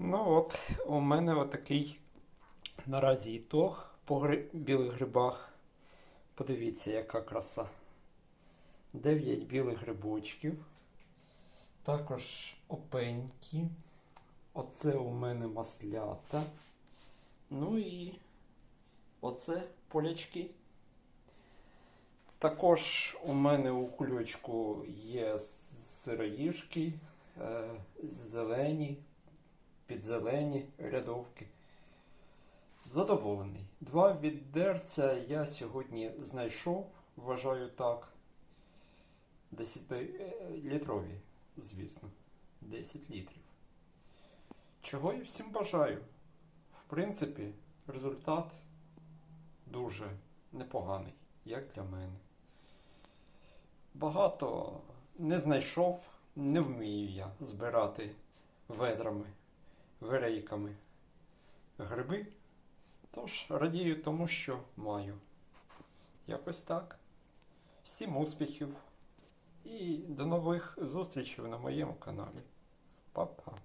Ну от, у мене отакий наразі ітог по гри... білих грибах. Подивіться, яка краса. 9 білих грибочків. Також опенькі. Оце у мене маслята. Ну і оце полячки. Також у мене у кульочку є сироїжки, е, зелені, підзелені рядовки. Задоволений. Два відерця я сьогодні знайшов, вважаю так. 10-літрові, звісно. 10 літрів. Чого я всім бажаю. В принципі, результат дуже непоганий, як для мене. Багато не знайшов, не вмію я збирати ведрами, верейками гриби. Тож радію тому, що маю. Якось так. Всім успіхів і до нових зустрічей на моєму каналі. Па-па.